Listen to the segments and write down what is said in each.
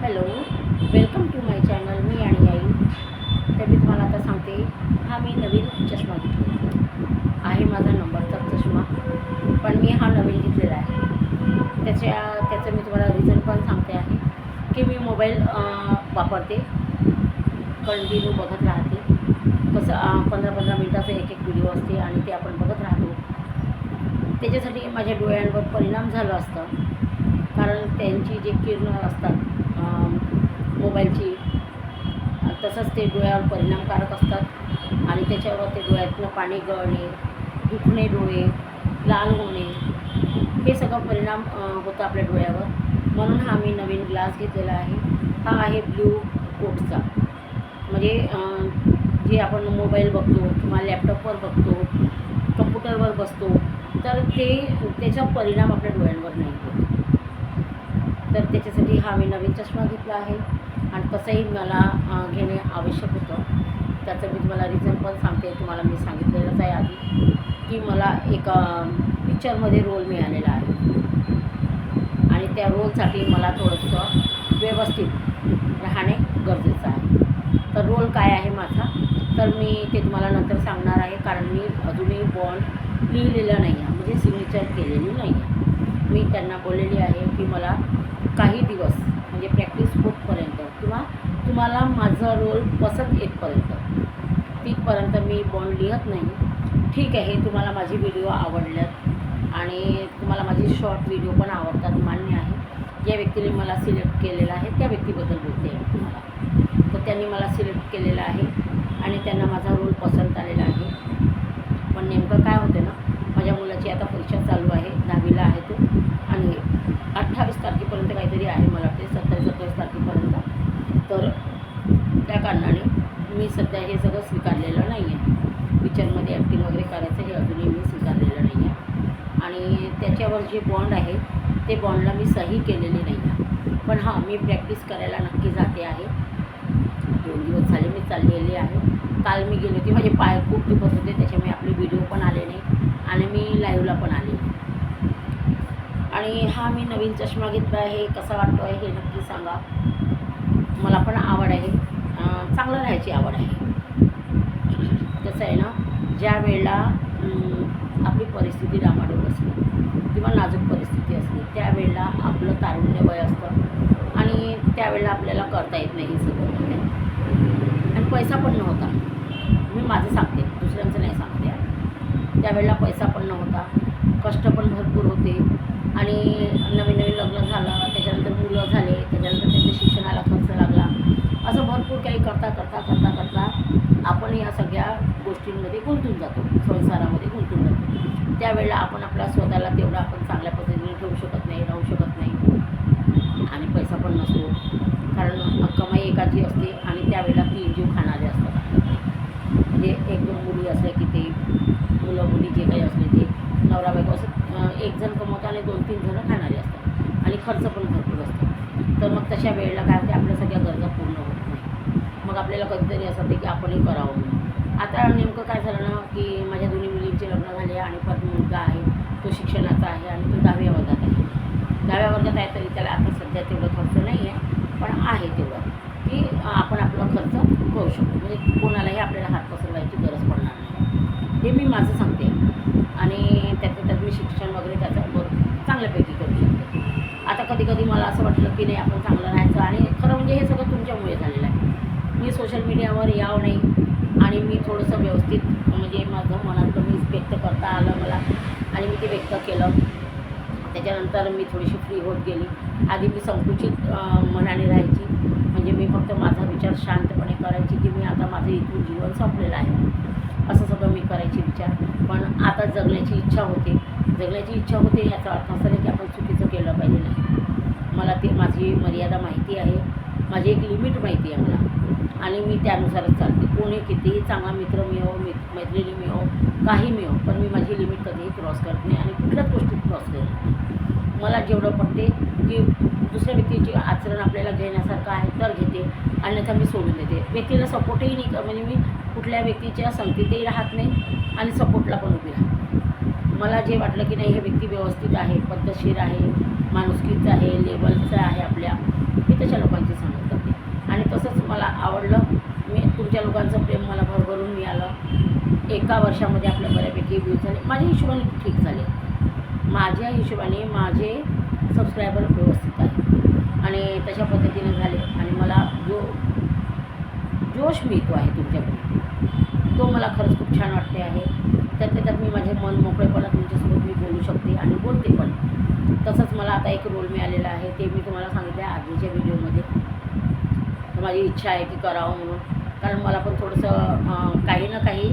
Hello welcome to my channel मी आणि आई. तर मी तुम्हाला आता सांगते हा मी नवीन चष्मा घेतलेला आहे. माझा नंबरचा चष्मा पण मी हा नवीन घेतलेला आहे. त्याच्या त्याचं मी तुम्हाला रिझन पण सांगते आहे की मी मोबाईल वापरते. कंटिन्यू बघत राहते. कसं पंधरा पंधरा मिनटाचं एक एक व्हिडिओ असते आणि ते आपण बघत राहतो. त्याच्यासाठी माझ्या डोळ्यांवर परिणाम झाला असता. कारण त्यांची जे किरणं असतात मोबाईलची. तसंच ते डोळ्यावर परिणामकारक असतात. आणि त्याच्यावर ते डोळ्यातनं पाणी गळणे दुखणे डोळे लाल होणे हे सगळं परिणाम होतं आपल्या डोळ्यावर. म्हणून हा मी नवीन ग्लास घेतलेला आहे. हा आहे ब्ल्यू कोटचा. म्हणजे जे आपण मोबाईल बघतो किंवा लॅपटॉपवर बघतो कम्प्युटरवर बसतो तर ते त्याचा परिणाम आपल्या डोळ्यांवर नाही होतो. तर त्याच्यासाठी हा मी नवीन चष्मा घेतला आहे. आणि तसंही मला घेणे आवश्यक होतं. त्याचं मी तुम्हाला रिझन पण सांगते. तुम्हाला मी सांगितलेलंच आहे आधी की मला एक पिक्चरमध्ये रोल मिळालेला आहे. आणि त्या रोलसाठी मला थोडंसं व्यवस्थित राहणे गरजेचं आहे. तर रोल काय आहे माझा? तर मी ते तुम्हाला नंतर सांगणार आहे. कारण मी अजूनही बॉन्ड लिहिलेला नाही आहे म्हणजे सिग्नेचर केलेली नाही आहे मी त्यांना बोललेली आहे की मला काही दिवस म्हणजे प्रॅक्टिस होतपर्यंत किंवा तुम्हाला माझं रोल पसंत येतपर्यंत तिथपर्यंत मी बॉन्ड लिहत नाही. ठीक आहे तुम्हाला माझी व्हिडिओ आवडल्यात आणि तुम्हाला माझी शॉर्ट व्हिडिओ पण आवडतात मान्य आहे. ज्या व्यक्तीने मला सिलेक्ट केलेलं आहे त्या व्यक्तीबद्दल बोलते आहे तुम्हाला. तर त्यांनी मला सिलेक्ट केलेलं आहे आणि त्यांना माझा रोल पसंत आलेला आहे. पण नेमकं काय होतं ना माझ्या मुलाची आता परीक्षा चालू आहे दहावीला आहे तो. आणि अठ्ठावीस तारखेपर्यंत काहीतरी आहे मला वाटते सत्तावीस सत्तावीस तारखेपर्यंत. तर त्या कारणाने मी सध्या हे सगळं स्वीकारलेलं नाही आहे पिक्चरमध्ये ॲक्टिंग वगैरे करायचं हे अजूनही मी स्वीकारलेलं नाही आहे आणि त्याच्यावर जे बॉन्ड आहे ते बॉन्डला मी सही केलेली नाही आहे पण हां मी प्रॅक्टिस करायला नक्की जाते आहे. दोन दिवस झाले मी चाललेली आहे. काल मी गेली होती माझे पाय खूप दुखत होते त्याच्यामुळे आपले व्हिडिओ पण आले नाही. आणि मी लाईव्हला पण आले. आणि हा मी नवीन चष्मा घेतला आहे कसा वाटतो आहे हे नक्की सांगा. मला पण आवड आहे. चांगलं राहायची आवड आहे. कसं आहे ना ज्या वेळेला आपली परिस्थिती डामाडोल असते किंवा नाजूक परिस्थिती असली त्यावेळेला आपलं तारुण्य वय असतं. आणि त्यावेळेला आपल्याला करता येत नाही हे सगळं. आणि पैसा पण नव्हता. मी माझं सांगते दुसऱ्यांचं नाही सांगते. त्यावेळेला पैसा पण नव्हता. कष्ट पण भरपूर होते. आणि नवीन नवीन लग्न झालं त्याच्यानंतर मुलं झाले त्याच्यानंतर त्यांच्या शिक्षणाला खर्च लागला. असं भरपूर काही करता करता करता करता आपण या सगळ्या गोष्टींमध्ये गुंतून जातो. संसारामध्ये गुंतून जातो. त्यावेळेला आपण आपला स्वतःला तेवढा आपण चांगल्या पद्धतीने ठेवू शकत नाही राहू शकत नाही. आणि पैसा पण नसतो. कारण कमाई एकाची असते आणि त्यावेळेला तीन जीव खाणारे असतात. म्हणजे एक दोन मुली असल्या की ते जे काही असले ते नवरा बायको असं एक जण कमवतो आणि दोन तीन जणं खाणारे असतात. आणि खर्च पण भरपूर असतो. तर मग तशा वेळेला काय होते आपल्या सगळ्या गरजा पूर्ण होत नाही. मग आपल्याला कधीतरी असं वाटते की आपणही करावं म्हणून. आता नेमकं काय झालं ना की माझ्या दोन्ही मुलींचे लग्न झाले आणि परत मुलगा आहे तो शिक्षणाचा आहे आणि तो दहाव्या वर्गात आहे. दहाव्या वर्गात आहे तरी त्याला आता सध्या तेवढं खर्च नाही आहे पण आहे तेवढं की अं, आपण आपला खर्च करू शकतो म्हणजे कोणालाही आपल्याला हात पसरवायची गरज पडणार नाही हे मी माझं सांगते आणि त्यातल्या त्यात मी शिक्षण वगैरे त्याचं बर चांगल्यापैकी करू शकते आता कधी कधी मला असं वाटलं की नाही आपण चांगलं राहायचं. आणि खरं म्हणजे हे सगळं तुमच्यामुळे झालेलं आहे. मी सोशल मीडियावर यावं नाही. आणि मी थोडंसं व्यवस्थित म्हणजे माझं मनातलं मी व्यक्त करता आलं मला. आणि मी ते व्यक्त केलं. त्याच्यानंतर मी थोडीशी फ्री होत गेली. आधी मी संकुचित मनाने राहायची. म्हणजे मी फक्त माझा विचार शांतपणे करायची की मी आता माझं इथून जीवन संपलेलं आहे. असं सगळं मी करायची विचार. पण आता जगण्याची इच्छा होते. जगण्याची इच्छा होते याचा अर्थ असा नाही की आपण चुकीचं केलं पाहिजे नाही. मला ती माझी मर्यादा माहिती आहे. माझी एक लिमिट माहिती आहे मला. आणि मी त्यानुसारच चालते. कोणी कितीही चांगला मित्र मिळो मि मैत्रिणी मिळो काही मिळो पण मी माझी लिमिट कधीही क्रॉस करत नाही आणि कुठल्याच गोष्टीत क्रॉस करत नाही. मला जेवढं पडते की दुसऱ्या व्यक्तीचे आचरण आपल्याला घेण्यासारखं आहे तर घेते अन्यथा मी सोडून देते. व्यक्तीला सपोर्टही नाही म्हणजे मी कुठल्या व्यक्तीच्या संगतीतही राहत नाही आणि सपोर्टला पण उभी राहते मला जे वाटलं की नाही हे व्यक्ती व्यवस्थित आहे पद्धतशीर आहे माणुसकीचं आहे लेवलचं आहे आपल्या मी तशा लोकांचं सांगत करते आणि तसंच मला आवडलं मी तुमच्या लोकांचं प्रेम मला भरभरून मिळालं. एका वर्षामध्ये आपल्या बऱ्यापैकी व्ह्यूज झाले. माझ्या हिशोबाने ठीक झाले. माझ्या हिशोबाने माझे सबस्क्रायबर व्यवस्थित आहे आणि तशा पद्धतीने झाले. आणि मला जो जोश मिळतो आहे तुमच्याकडून तो मला खरंच खूप छान वाटते आहे. त्यातल्या त्यात मन मोकळेपणा तुमच्यासोबत मी बोलू शकते आणि बोलते पण. तसंच मला आता एक रोल मिळालेला आहे ते मी तुम्हाला सांगितलं आहे आधीच्या व्हिडिओमध्ये माझी इच्छा आहे की करावं म्हणून. कारण मला पण थोडंसं काही ना काही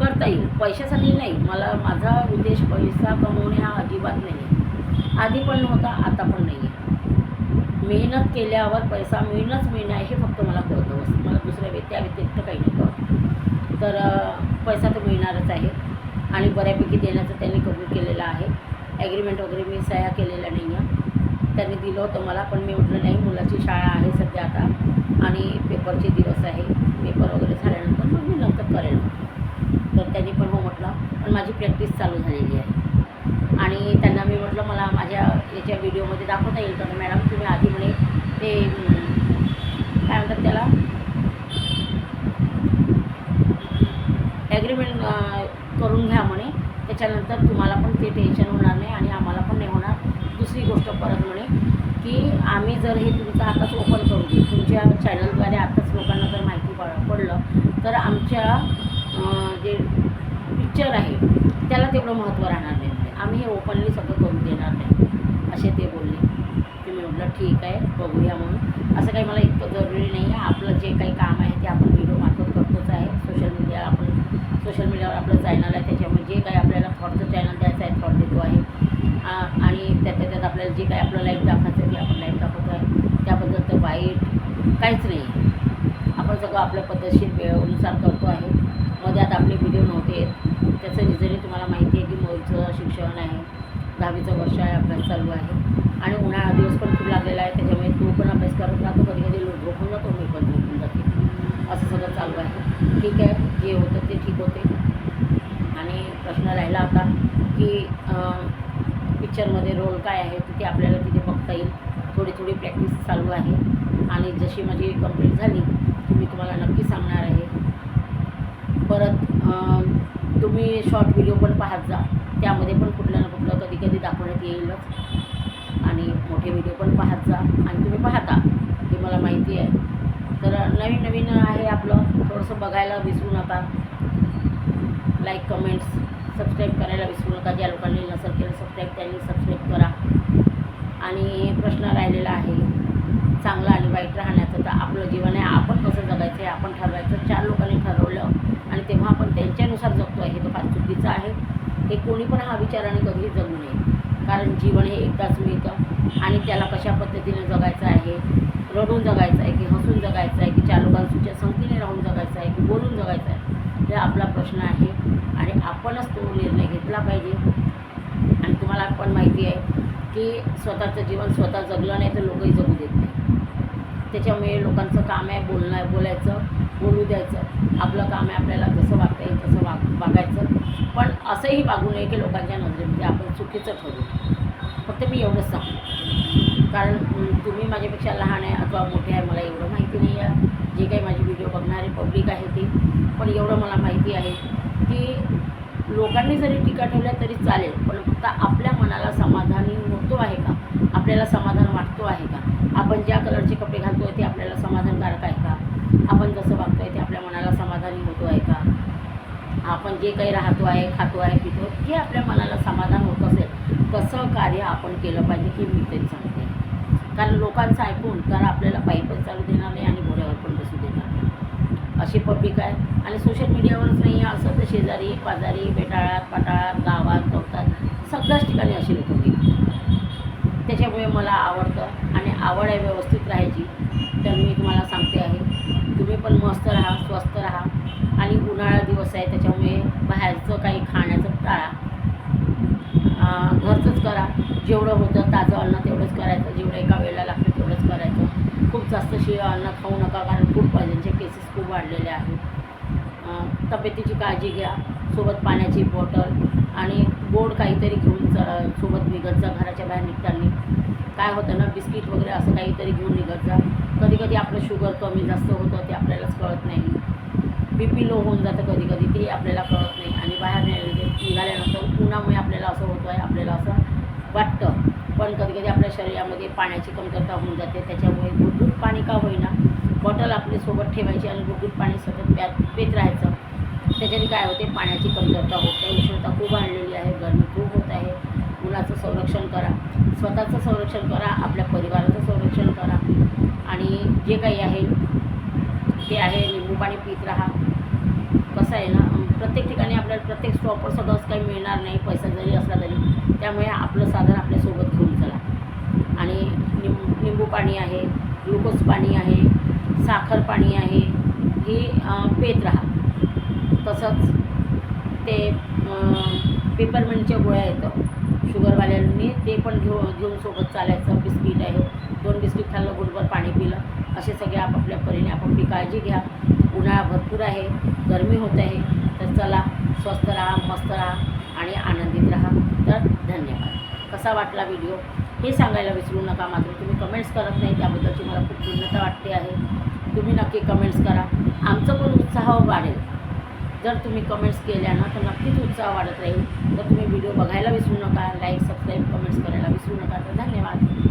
करता येईल. पैशासाठी नाही. मला माझा उद्देश पैसा कमवणे हा अजिबात नाही आहे आधी पण नव्हता आता पण नाही आहे मेहनत केल्यावर पैसा मिळणंच मिळणं आहे हे फक्त मला कळतं बस. मला दुसऱ्या व्यक्ती त्या व्यतिरिक्त काही नाही कळत. तर पैसा तर मिळणारच आहे. आणि बऱ्यापैकी देण्याचं त्यांनी कबूल केलेलं आहे. ॲग्रीमेंट वगैरे मी सह्या केलेल्या नाही आहे त्यांनी दिलं होतं मला पण मी म्हटलं नाही मुलाची शाळा आहे सध्या आता आणि पेपरचे दिवस आहे. पेपर वगैरे झाल्यानंतर मग मी नंतर करेल. तर त्यांनी पण हो म्हटलं. पण माझी प्रॅक्टिस चालू झालेली आहे. आणि त्यांना मी म्हटलं मला माझ्या याच्या व्हिडिओमध्ये दाखवता येईल का? मॅडम तुम्ही आधी म्हणे ते काय म्हणतात त्याला? ॲग्रीमेंट करून घ्या म्हणे. त्याच्यानंतर तुम्हाला पण ते टेन्शन होणार नाही आणि आम्हाला पण नाही होणार. दुसरी गोष्ट परत म्हणे की आम्ही जर हे तुमचं आताच ओपन करू तुमच्या चॅनलद्वारे आताच लोकांना जर माहिती पड पडलं तर आमच्या जे पिक्चर आहे त्याला तेवढं महत्त्व राहणार नाही आम्ही हे ओपनली सगळं करून देणार नाही. असे ते बोलले. ते मी म्हटलं ठीक आहे बघूया म्हणून. असं काही मला इतकं जरुरी नाही आहे. आपलं जे काही काम आहे ते आपण व्हिडिओ मार्फत करतोच आहे सोशल मीडिया आपण सोशल आपलं चॅनल आहे त्याच्यामुळे जे काही आपल्याला थॉटचं चॅनल द्यायचं आहे थॉट देतो आहे. आणि त्यातल्या त्यात आपल्याला जे काही आपलं लाईफ दाखवायचं आहे ते आपण लाईफ दाखवतो आहे. त्याबद्दल तर वाईट काहीच नाही आहे. आपण सगळं आपल्या पद्धतशीर वेळेनुसार करतो आहे. मध्ये आता आपले व्हिडिओ नव्हते त्याचं रिझनही तुम्हाला माहिती आहे की मोईचं शिक्षण आहे. दहावीचं वर्ष आहे अभ्यास चालू आहे. आणि उन्हाळा दिवस पण खूप लागलेला आहे त्याच्यामुळे तो पण अभ्यास करत राहतो. कधी कधी लोक झोपून जातो मी पण झोपून जाते. असं सगळं चालू आहे. ठीक आहे जे होतं ते ठीक होते. प्रश्न राहिला आता की पिक्चरमध्ये रोल काय आहे तिथे आपल्याला तिथे बघता येईल. थोडी थोडी प्रॅक्टिस चालू आहे. आणि जशी माझी कंप्लीट झाली की मी तुम्हाला नक्की सांगणार आहे. परत तुम्ही शॉर्ट व्हिडिओ पण पाहत जा. त्यामध्ये पण कुठलं ना कुठलं कधी कधी दाखवण्यात येईलच. आणि मोठे व्हिडिओ पण पाहत जा. आणि तुम्ही पाहता हे मला माहिती आहे. तर नवीन नवीन आहे आपलं. थोडंसं बघायला विसरू नका. लाईक कमेंट्स सबस्क्राईब करायला विसरू नका. ज्या लोकांनी नसेल केलं सबस्क्राईब त्यांनी सबस्क्राईब करा. आणि प्रश्न राहिलेला आहे चांगलं आणि वाईट राहण्याचं. तर आपलं जीवन आहे आपण कसं जगायचं आहे आपण ठरवायचं. चार लोकांनी ठरवलं आणि तेव्हा आपण त्यांच्यानुसार जगतो आहे हे तर फार चुकीचं आहे. हे कोणी पण हा विचाराने कधीही जगू नये. कारण जीवन हे एकदाच मिळतं. आणि त्याला कशा पद्धतीने जगायचं आहे रडून जगायचं आहे की हसून जगायचं आहे की चार लोकांच्या संगतीने राहून जगायचं आहे की बोलून जगायचं आहे हे आपला प्रश्न आहे. आणि आपणच तो निर्णय घेतला पाहिजे. आणि तुम्हाला पण माहिती आहे की स्वतःचं जीवन स्वतः जगलं नाही तर लोकही जगू देत नाही. त्याच्यामुळे लोकांचं काम आहे बोलणं बोलायचं बोलू द्यायचं. आपलं काम आहे आपल्याला जसं वागता येईल तसं वाग वागायचं. पण असंही वागू नये की लोकांच्या नजरेमध्ये म्हणजे आपण चुकीचं ठरू फक्त मी एवढंच सांगू कारण तुम्ही माझ्यापेक्षा लहान आहे अथवा मोठे आहे मला एवढं माहिती नाही आहे जे काही माझे व्हिडिओ बघणारे पब्लिक आहे ते. पण एवढं मला माहिती आहे की लोकांनी जरी टीका ठेवल्या तरी चालेल पण फक्त आपल्या मनाला समाधानी होतो आहे का? आपल्याला समाधान वाटतो आहे का? आपण ज्या कलरचे कपडे घालतो आहे ते आपल्याला समाधानकारक आहे का? आपण जसं वागतो आहे ते आपल्या मनाला समाधानी होतो आहे का? आपण जे काही राहतो आहे खातो आहे पितो हे आपल्या मनाला समाधान होत असेल तसं कार्य आपण केलं पाहिजे हे मी तरी सांगतो. कारण लोकांचं ऐकून तर आपल्याला पायी पण चालू देणार नाही आणि घोड्यावर पण बसू देणार नाही. अशी पब्लिक आहे. आणि सोशल मीडियावरच नाही असं तर शेजारी पाजारी बेटाळात पाटाळात गावात चौकात सगळ्याच ठिकाणी अशी लोक होती त्याच्यामुळे मला आवडतं आणि आवड आहे व्यवस्थित राहायची. तर मी तुम्हाला सांगते आहे तुम्ही पण मस्त राहा स्वस्त राहा. आणि उन्हाळा दिवस आहे त्याच्यामुळे बाहेरचं काही खाण्याचं टाळा. घरचंच करा. जेवढं होतं ताजं अन्न तेवढंच करायचं. जेवढं एका वेळेला लागतं तेवढंच करायचं. खूप जास्त शिळं अन्न खाऊ नका कारण फूड पॉयझनचे केसेस खूप वाढलेले आहेत. तब्येतीची काळजी घ्या. सोबत पाण्याची बॉटल आणि गोड काहीतरी घेऊन च- सोबत निघत जा घराच्या बाहेर निघताना. काय होतं ना बिस्किट वगैरे असं काहीतरी घेऊन निघत जा. कधी कधी आपलं शुगर कमी जास्त होतं ते आपल्यालाच कळत नाही. बी पी लो होऊन जातं कधी कधी ते आपल्याला कळत नाही. बाहेर निघाले निघाल्यानंतर उन्हामुळे आपल्याला असं होतं आहे आपल्याला असं वाटतं. पण कधी कधी आपल्या शरीरामध्ये पाण्याची कमतरता होऊन जाते त्याच्यामुळे गुटगुट पाणी का होईना बॉटल आपली सोबत ठेवायची आणि गुटगुट पाणी सतत प्यात पेत राहायचं. त्याच्याने काय होते पाण्याची कमतरता होते. उष्णता खूप आणलेली आहे गरमी खूप होत आहे. मुलाचं संरक्षण करा. स्वतःचं संरक्षण करा आपल्या परिवाराचं संरक्षण करा. आणि जे काही आहे ते आहे लिंबू पाणी पित राहा. कसं आहे ना प्रत्येक ठिकाणी आपल्याला प्रत्येक स्टॉपवर सगळंच काही मिळणार नाही पैसा जरी असला तरी. त्यामुळे आपलं साधन आपल्यासोबत घेऊन चला. आणि निं लिंबू पाणी आहे ग्लुकोज पाणी आहे साखर पाणी आहे ही पेत राहा. तसंच ते पेपरमेंटच्या गोळ्या येतं. शुगरवाल्यांनी ते पण घेऊ घेऊन सोबत चालायचं. बिस्किट आहे दोन बिस्किट खाल्लं गुडभर पाणी पिलं. असे सगळे आपापल्या परीने आपापली काळजी घ्या. उन्हाळा भरपूर आहे गरमी होत आहे. चला स्वस्त राहा मस्त राहा आणि आनंदित राहा. तर धन्यवाद. कसा वाटला व्हिडिओ हे सांगायला विसरू नका मात्र. तुम्ही कमेंट्स करत नाही त्याबद्दलची मला खूप पूर्णता वाटते आहे. तुम्ही नक्की कमेंट्स करा. आमचं पण उत्साह वाढेल. जर तुम्ही कमेंट्स केल्या ना तर नक्कीच उत्साह वाढत राहील. तर तुम्ही व्हिडिओ बघायला विसरू नका लाईक सबस्क्राईब कमेंट्स करायला विसरू नका तर धन्यवाद.